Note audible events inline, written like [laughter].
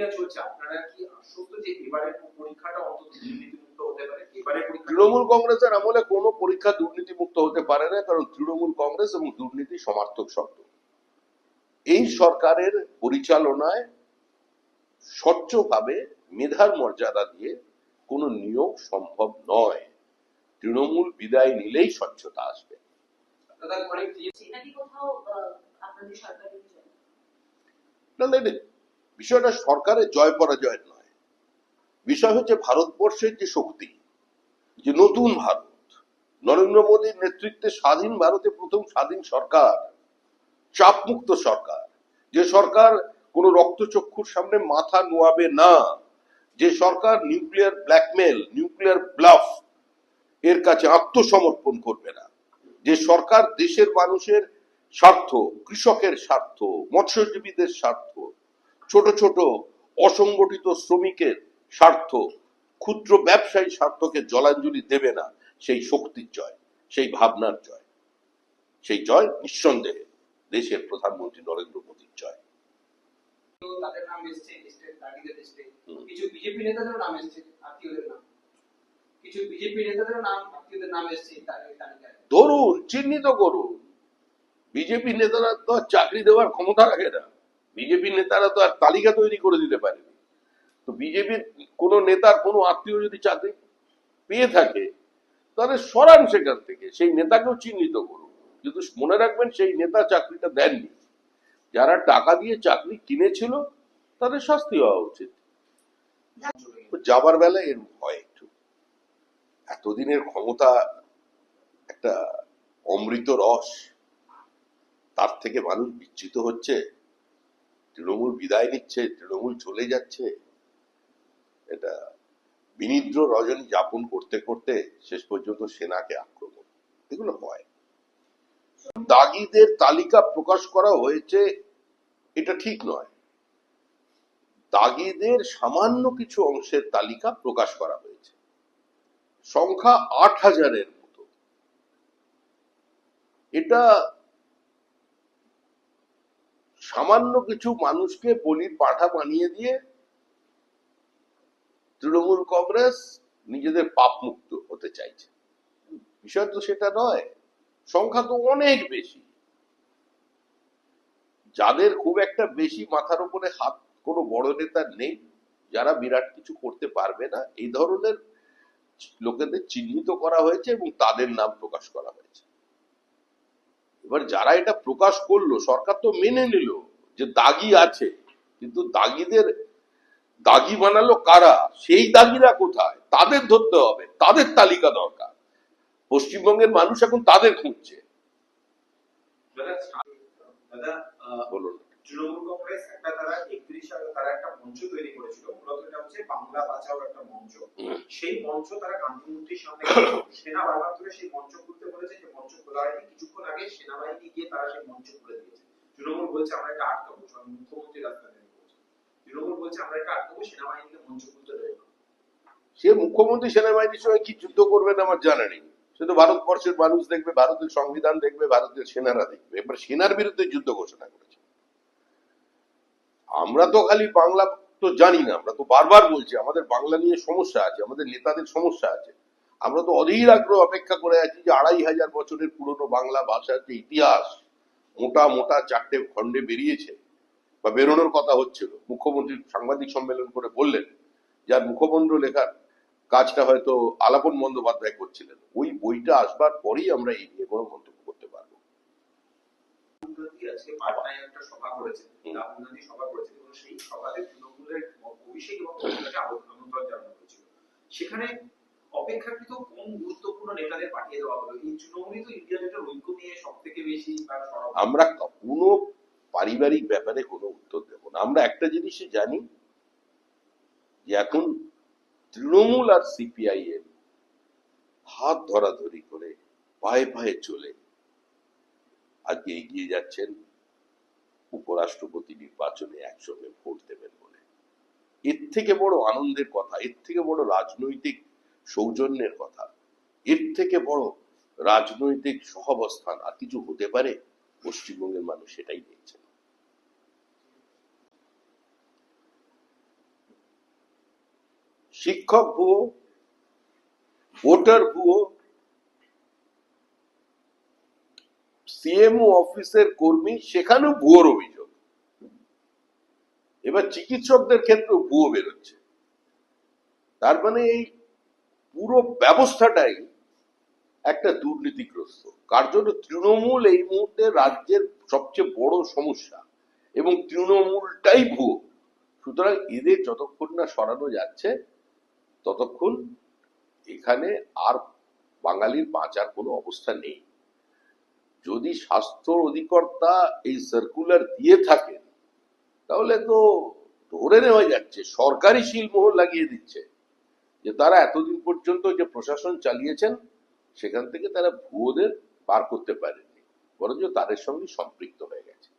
প্রক্রিয়া চলছে? আপনারা কি আশ্বস্ত যে এবারের পরীক্ষাটা অন্তত দুর্নীতিমুক্ত হতে পারে? এবারে পরীক্ষা? তৃণমূল কংগ্রেসের আমলে কোনো পরীক্ষা দুর্নীতিমুক্ত হতে পারে না কারণ তৃণমূল কংগ্রেস এবং দুর্নীতি সমার্থক শব্দ। এই সরকারের পরিচালনায় স্বচ্ছভাবে মেধার মর্যাদা দিয়ে কোনো নিয়োগ সম্ভব নয়। তৃণমূল বিদায় নিলেই স্বচ্ছতা আসবে। না, বিষয়টা সরকারের জয় পরাজয়ের নয়। বিষয় হচ্ছে ভারতবর্ষের যে শক্তি, যে নতুন ভারত, নরেন্দ্র মোদীর নেতৃত্বে স্বাধীন ভারতে প্রথম স্বাধীন সরকার, চাপমুক্ত সরকার, যে সরকার কোনো রক্তচক্ষুর সামনে মাথা নোয়াবে না, যে সরকার নিউক্লিয়ার ব্ল্যাকমেল, নিউক্লিয়ার ব্লাফ এর কাছে আত্মসমর্পণ করবে না, যে সরকার দেশের মানুষের স্বার্থ, কৃষকের স্বার্থ, মৎস্যজীবীদের স্বার্থ ছোট ছোট অসংগঠিত শ্রমিকের স্বার্থ ক্ষুদ্র ব্যবসায়ী স্বার্থকে জলাঞ্জলি দেবে না সেই শক্তির জয় সেই ভাবনার জয়। সেই জয় নিঃসন্দেহে দেশের প্রধানমন্ত্রী নরেন্দ্র মোদীর জয়। কিছু বিজেপি নেতাদের নাম এসছে আত্মীয়দের নাম। কিছু বিজেপি নেতাদের নাম আত্মীয়দের এসছে ধরুন চিহ্নিত করুন। বিজেপি নেতারা তো চাকরি দেওয়ার ক্ষমতা রাখে না। বিজেপি নেতারা তো আর তালিকা তৈরি করে দিতে পারেনি। তো বিজেপির কোন নেতার কোনো আত্মীয় যদি চাকরি পেয়ে থাকে, তাহলে সরান সেখান থেকে। সেই নেতাকেও চিহ্নিত করুন। কিন্তু মনে রাখবেন, সেই নেতা চাকরিটা দেননি। যারা টাকা দিয়ে চাকরি কিনেছিল, তাদের শাস্তি হওয়া উচিত। যাবার বেলায় এর ভয় একটু। এতদিনের ক্ষমতা একটা অমৃত রস, তার থেকে মানুষ বিচ্ছিত হচ্ছে। তৃণমূল বিদায় নিচ্ছে, তৃণমূল চলে যাচ্ছে। এটা বিনিদ্র রজনী যাপন করতে করতে শেষ পর্যন্ত সেনাকে আক্রমণ। এগুলো হয়। দাগিদের তালিকা প্রকাশ করা হয়েছে, এটা ঠিক নয়। দাগিদের সামান্য কিছু অংশের তালিকা প্রকাশ করা হয়েছে। সংখ্যা আট হাজারের মতো। এটা সামান্য কিছু মানুষকে বলির পাঠা বানিয়ে দিয়ে তৃণমূল কংগ্রেস নিজেদের পাপ মুক্ত হতে চাইছে। বিষয় তো সেটা নয়, সংখ্যা তো অনেক বেশি। যাদের খুব একটা বেশি মাথার উপরে হাত কোনো বড় নেতার নেই, যারা বিরাট কিছু করতে পারবে না, এই ধরনের লোকেদের চিহ্নিত করা হয়েছে এবং তাদের নাম প্রকাশ করা হয়েছে। এবার যারা এটা প্রকাশ করল সরকার তো মেনে নিল যে দাগি আছে। কিন্তু দাগিদের দাগি বানালো কারা? সেই দাগিরা কোথায়? তাদের ধরতে হবে তাদের তালিকা দরকার। পশ্চিমবঙ্গের মানুষ এখন তাদের খুঁজছে। বলুন। তৃণমূল কংগ্রেস একটা তারা একত্রিশ সালে তারা একটা মঞ্চ তৈরি করেছিল। মূলত এটা হচ্ছে বাংলা বাঁচাও একটা মঞ্চ। সেই মঞ্চ তারা গান্ধী মূর্তির সামনে [coughs] সেনা বারবার ধরে সেই মঞ্চ খুলতে বলেছে যে মঞ্চ খোলা হয়নি। কিছুক্ষণ আগে সেনাবাহিনী গিয়ে তারা সেই মঞ্চ খুলে দিয়েছে। তৃণমূল বলছে আমরা এটা আটকাবো। স্বয়ং মুখ্যমন্ত্রী রাস্তায় নেমে বলছে। তৃণমূল বলছে আমরা এটা আটকাবো সেনাবাহিনীকে মঞ্চ খুলতে দেবো। সে মুখ্যমন্ত্রী সেনাবাহিনীর সঙ্গে কি যুদ্ধ করবেন আমার জানা নেই। সে তো ভারতবর্ষের মানুষ দেখবে ভারতের সংবিধান দেখবে ভারতের সেনারা দেখবে। এবার সেনার বিরুদ্ধে যুদ্ধ ঘোষণা করেছে। আমরা তো খালি বাংলা তো জানি না, আমরা তো বারবার বলছি, আমাদের বাংলা নিয়ে সমস্যা আছে, আমাদের নেতাদের সমস্যা আছে। আমরা তো অধীর আগ্রহ অপেক্ষা করে আছি যে আড়াই হাজার বছরের পুরনো বাংলা ভাষার যে ইতিহাস, মোটা মোটা চারটে খণ্ডে বেরিয়েছে, বা বেরোনোর কথা হচ্ছিল। মুখ্যমন্ত্রী সাংবাদিক সম্মেলন করে বললেন, যার মুখমন্ত্র লেখার কাজটা হয়তো আলাপন বন্দ্যোপাধ্যায় করছিলেন। ওই বইটা আসবার পরেই আমরা এই নিয়ে কোনো মন্তব্য পাটনায় একটা সভা রাহুল সভা এবং সেই সভাতে তৃণমূলের অভিষেক এবং আমন্ত্রণ জানানো হয়েছিল। সেখানে অপেক্ষাকৃত কোন গুরুত্বপূর্ণ নেতাদের পাঠিয়ে দেওয়া হলো? এই তৃণমূলই তো ঐক্য নিয়ে সব থেকে বেশি আমরা কোনো পারিবারিক ব্যাপারে কোনো উত্তর দেব না। আমরা একটা জিনিসই জানি যে এখন তৃণমূল আর সিপিআই এর হাত ধরাধরি করে পায়ে পায়ে চলে আজকে এগিয়ে যাচ্ছেন উপরাষ্ট্রপতি নির্বাচনে একসঙ্গে ভোট দেবেন বলে। এর থেকে বড় আনন্দের কথা, এর থেকে বড় রাজনৈতিক সৌজন্যের কথা, এর থেকে বড় রাজনৈতিক সহাবস্থান আর কিছু হতে পারে, পশ্চিমবঙ্গের মানুষ সেটাই দেখছেন শিক্ষক ভুয়ো, ভোটার ভুয়ো সিএমও অফিসের কর্মী, সেখানেও ভুয়োর অভিযোগ। এবার চিকিৎসকদের ক্ষেত্রেও ভুয়ো বেরোচ্ছে। তার মানে এই পুরো ব্যবস্থাটাই একটা দুর্নীতিগ্রস্ত। কার জন্য? তৃণমূল এই মুহূর্তে রাজ্যের সবচেয়ে বড় সমস্যা এবং তৃণমূলটাই ভুয়ো। সুতরাং এদের যতক্ষণ না সরানো যাচ্ছে, ততক্ষণ এখানে আর বাঙালির বাঁচার কোনো অবস্থা নেই। যদি স্বাস্থ্য অধিকর্তা এই সার্কুলার দিয়ে থাকেন, তাহলে তো ধরে নেওয়া যাচ্ছে, সরকারি শিলমোহর লাগিয়ে দিচ্ছে। যে তারা এতদিন পর্যন্ত যে প্রশাসন চালিয়েছেন, সেখান থেকে তারা ভুয়োদের বার করতে পারেনি বরঞ্চ তাদের সঙ্গে সম্পৃক্ত হয়ে গেছে।